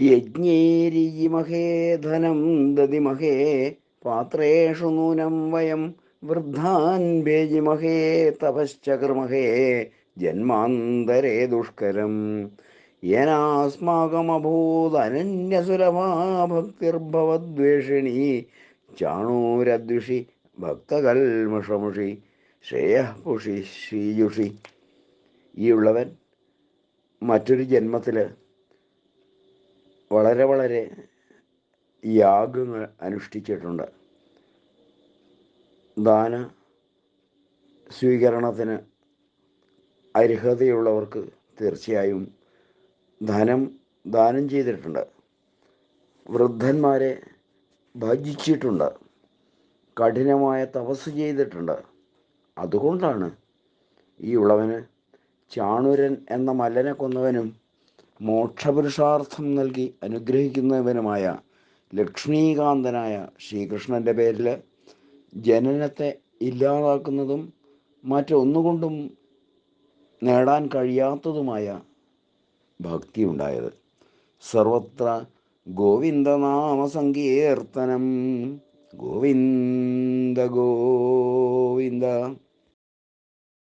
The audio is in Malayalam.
യജ്ഞേരിജിമഹേ ധനം ദതിമഹേ പാത്രേഷു നൂനം വയം വൃദ്ധാൻ ഭേജിമഹേ തപശ്ചകർമഹേ ജന്മാന്തരേ ദുഷ്കരം. യേനാസ്മാകമഭൂതനന്യസുലഭാ ഭക്തിർഭവദ്വേഷിണി ചാണൂരദ്വിഷി ഭക്തകൽമഷമുഷി ശ്രേയപുഷി ശ്രീയുഷി. ഈ ഉള്ളവൻ മറ്റൊരു ജന്മത്തിൽ വളരെ വളരെ യാഗങ്ങൾ അനുഷ്ഠിച്ചിട്ടുണ്ട്. ദാന സ്വീകരണത്തിന് അർഹതയുള്ളവർക്ക് തീർച്ചയായും ധനം ദാനം ചെയ്തിട്ടുണ്ട്. വൃദ്ധന്മാരെ ഭജിച്ചിട്ടുണ്ട്. കഠിനമായ തപസ് ചെയ്തിട്ടുണ്ട്. അതുകൊണ്ടാണ് ഈ ഉളവന് ചാണുരൻ എന്ന മല്ലനെ കൊന്നവനും മോക്ഷപുരുഷാർത്ഥം നൽകി അനുഗ്രഹിക്കുന്നവനുമായ ലക്ഷ്മീകാന്തനായ ശ്രീകൃഷ്ണന്റെ പേരിൽ ജനനത്തെ ഇല്ലാതാക്കുന്നതും മറ്റൊന്നുകൊണ്ടും നേടാൻ കഴിയാത്തതുമായ ഭക്തി ഉണ്ടായത് സർവത്ര ഗോവിന്ദനാമസങ്കീർത്തനം. ഗോവിന്ദ ഗോവിന്ദ.